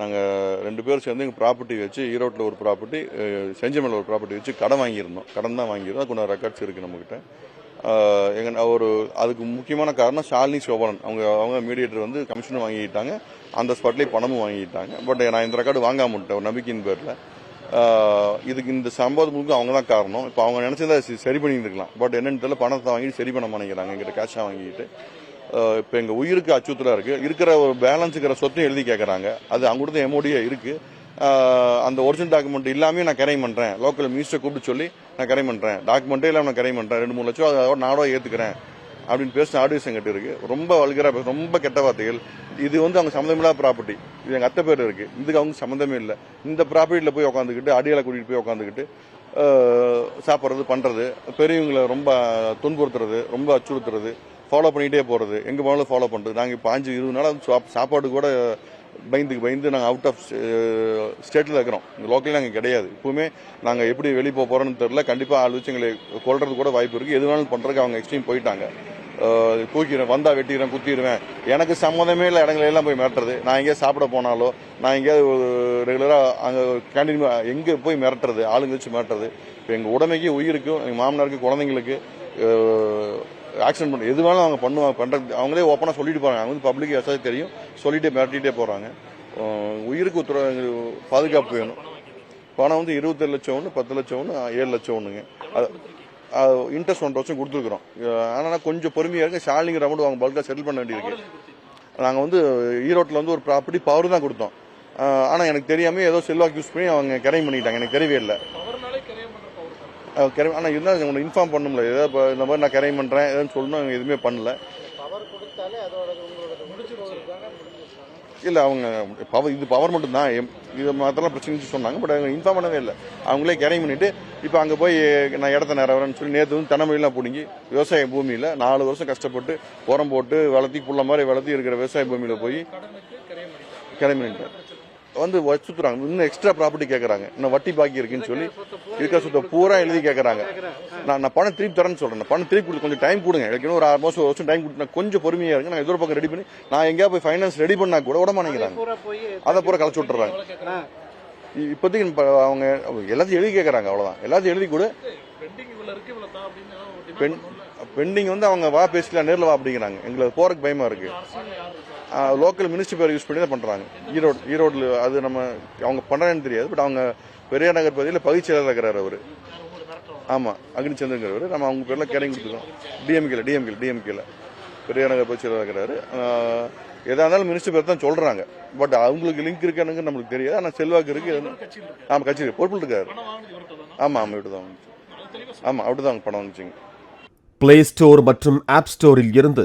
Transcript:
நாங்கள் ரெண்டு பேரும் சேர்ந்து எங்கள் ப்ராப்பர்ட்டி வச்சு ஈரோட்டில் ஒரு ப்ராப்பர்ட்டி செஞ்சமல்ல ஒரு ப்ராப்பர்ட்டி வச்சு கடன் வாங்கியிருந்தோம். கடன் தான் வாங்கியிருந்தோம். அதுக்கு கொஞ்சம் ரெக்கார்ட்ஸ் இருக்குது நம்மக்கிட்ட எங்க ஒரு அதுக்கு முக்கியமான காரணம் ஷாலினி சோபனன். அவங்க அவங்க மீடியேட்டர் வந்து கமிஷனும் வாங்கிட்டாங்க. அந்த ஸ்பாட்லேயே பணமும் வாங்கிட்டாங்க. பட் நான் இந்த ரெக்கார்டு வாங்காம விட்டேன் ஒரு நம்பிக்கையின் பேரில். இதுக்கு இந்த சம்பவத்துக்கு அவங்க தான் காரணம். இப்போ அவங்க நினைச்சதா சரி சரி இருக்கலாம். பட் என்னென்னு தெரியல பணத்தை வாங்கிட்டு சரி பண்ண மாட்டேங்கிறாங்க. எங்கிட்ட கேஷாக வாங்கிட்டு. இப்போ எங்கள் உயிருக்கு அச்சுறுத்தலாக இருக்குது இருக்கிற ஒரு பேலன்ஸ் இருக்கிற சொத்தையும் எழுதி கேட்குறாங்க அது அவங்க கொடுத்த இருக்குது அந்த ஒரிஜினல் டாக்குமெண்ட் இல்லாமே நான் கரை பண்ணுறேன் லோக்கல் மினிஸ்டர் கூப்பிட்டு சொல்லி நான் கரை பண்ணுறேன் டாக்குமெண்ட்டே இல்லாமல் நான் கரை பண்ணுறேன் ரெண்டு மூணு லட்சம் அதோட நாடோ ஏற்றுக்கிறேன் அப்படின்னு பேசின ஆடியோஸ் எங்கிட்ட இருக்கு. ரொம்ப வல்கராக பேச ரொம்ப கெட்ட வார்த்தைகள். இது வந்து அவங்க சம்மந்தமில்லாத ப்ராப்பர்ட்டி இது எங்கள் அத்தை பேர் இருக்கு. இதுக்கு அவங்க சம்மந்தமே இல்லை. இந்த ப்ராப்பர்ட்டியில் போய் உட்காந்துக்கிட்டு அடியால் கூட்டிகிட்டு போய் உட்காந்துக்கிட்டு சாப்பிட்றது பண்ணுறது பெரியவங்களை ரொம்ப துன்புறுத்துறது ரொம்ப அச்சுறுத்துறது ஃபாலோ பண்ணிகிட்டே போகிறது எங்கே போனாலும் ஃபாலோ பண்ணுறது நாங்கள் இப்போ அஞ்சு இருபது நாள் சாப்- சாப்பாடு கூட பயந்துக்கு பயந்து நாங்கள் அவுட் ஆஃப் ஸ்டேட்டில் இருக்கிறோம். இங்கே லோக்கலில் நாங்கள் கிடையாது. இப்போவுமே நாங்கள் எப்படி வெளியே போக போகிறோன்னு தெரில கண்டிப்பாக ஆள் வச்சு எங்களை கொள்றது கூட வாய்ப்பு இருக்குது எது வேணாலும் பண்ணுறதுக்கு அவங்க எக்ஸ்ட்ரீம் போயிட்டாங்க. தூக்கிடுவேன் வந்தால் வந்தா வெட்டிடுறேன் குத்திடுவேன். எனக்கு சம்மந்தமே இல்லை. இடங்கள எல்லாம் போய் மிரட்டுறது. நான் எங்கேயாவது சாப்பிட போனாலோ நான் எங்கேயாவது ரெகுலராக அங்கே கேண்டீன் எங்கே போய் மிரட்டுறது? ஆளுங்க வச்சு மிரட்டுறது. இப்போ எங்கள் உடமைக்கு உயிருக்கும். எங்கள் மாமனாருக்கு குழந்தைங்களுக்கு ஆக்சிடென்ட் பண்ண எது வேணாலும் அவங்க பண்ணுவாங்க பண்ணுறது அவங்களே ஓப்பனாக சொல்லிட்டு போகிறாங்க அவங்க வந்து பப்ளிக் எஸ்ஆர் தெரியும். சொல்லிட்டு மிரட்டிகிட்டே போகிறாங்க உயிருக்கு உத்தர பாதுகாப்பு வேணும். பணம் வந்து இருபத்தேழு லட்சம் ஒன்று பத்து லட்சம் ஒன்று ஏழு லட்சம் ஒன்றுங்க அது இன்ட்ரெஸ்ட் ஒன்றரை வருஷம் கொடுத்துருக்குறோம். ஆனால் கொஞ்சம் பொறுமையாக இருக்குது ஷாலிங்கிற அமௌண்ட் அவங்க பல்காக செட்டில் பண்ண வேண்டியிருக்கு. நாங்கள் வந்து ஈரோட்டில் வந்து ஒரு ப்ராப்பர்ட்டி பவர் தான் கொடுத்தோம். ஆனால் எனக்கு தெரியாம ஏதோ செல்வாக்கு யூஸ் பண்ணி அவங்க கரை பண்ணிட்டாங்க. எனக்கு தெரியவே இல்லை அவர்னாலே கரையம் பண்ற பவர் தான் அஹ் கரை ஆனால் இருந்தாலும் உங்களை இன்ஃபார்ம் பண்ணும்ல ஏதோ இப்போ இந்த மாதிரி நான் கரை பண்ணுறேன் ஏதோன்னு சொல்லணும் அவங்க எதுவுமே பண்ணல. இல்லை அவங்க பவர் இது பவர் மட்டும் தான் இது மாத்திரம் பிரச்சனை சொன்னாங்க பட் அவங்க இன்ஃபார்ம் பண்ணவே இல்லை. அவங்களே கேரிங் பண்ணிட்டு இப்போ அங்கே போய் நான் இடத்த நிறவரேன்னு சொல்லி நேற்று வந்து தென்னமொழிலாம் பிடுங்கி விவசாய பூமியில் நாலு வருஷம் கஷ்டப்பட்டு உரம் போட்டு வளர்த்தி புள்ள மாதிரி வளர்த்தி இருக்கிற விவசாய பூமியில் போய் கிளம்பி நின்ட்டேன். வந்து வச்சுத்துறாங்க இன்னும் எக்ஸ்ட்ரா ப்ராப்பர்ட்டி கேட்குறாங்க இன்னும் வட்டி பாக்கி இருக்குன்னு சொல்லி இருக்கிற சொத்தை பூரா எழுதி கேட்குறாங்க நான் நான் பணம் திருப்பி தரேன்னு சொல்றேன். நான் பணம் திருப்பி கொடுத்து கொஞ்சம் டைம் கொடுங்க. எனக்கு இன்னும் ஒரு ஆறு மாசம் ஒரு வருஷம் டைம் கொடுத்து கொஞ்சம் பொறுமையா இருக்கு நான் எதிர பக்கம் ரெடி பண்ணி நான் எங்கேயா போய் ஃபைனான்ஸ் ரெடி பண்ணா கூட விட மாட்டேங்கிறாங்க. அதை பூரா கலைச்சு விட்டுறாங்க. இப்போதைக்கு இப்ப அவங்க எல்லாத்தையும் எழுதி கேட்குறாங்க அவ்வளோதான் எல்லாத்தையும் எழுதி கொடு. பெண்டிங் இருக்கு பெண். பெண்டிங் வந்து அவங்க வா பேசிக்கலாம் நேரில் வா அப்படிங்கிறாங்க. எங்களுக்கு போறதுக்கு பயமா இருக்கு. அரசியல்ல யார் இருக்கா லோக்கல் மினிஸ்டர் பேர் யூஸ் பண்ணி தான் பண்றாங்க. ஈரோடு ஈரோடுல அது நம்ம அவங்க பண்றாங்கன்னு தெரியாது பட் அவங்க பெரியார் நகர் பகுதியில் பகுதி செயலாளர் இருக்கிறார் அவரு. யார் உங்களை மிரட்டுறவங்க ஆமா அக்னி சந்திரங்கிறவர் நம்ம அவங்க பேர்ல கேரிங் கொடுத்துருக்கோம். டிஎம்கேல டிஎம்கேல டிஎம்கேல பெரியார் நகர் பகுதி செயலாளர் இருக்கிறாரு. ஆஹ், எதா இருந்தாலும் மினிஸ்டர் பேர் தான் சொல்றாங்க. பட் அவங்களுக்கு லிங்க் இருக்கானுங்க நம்மளுக்கு தெரியாது. ஆனா செல்வாக்கு இருக்கு. கட்சியில் இருக்கு. ஆமா கட்சி பொறுப்பில் இருக்காரு. பணம் வாங்கினது இவர்கிட்ட தானே? ஆமா ஆமா இப்படி தான் வாங்குச்சு. அது தெளிவா ஆமா அப்படிதான் அவங்க பணம் வந்துச்சுங்க பிளே ஸ்டோர் மற்றும் ஆப் ஸ்டோரில் இருந்து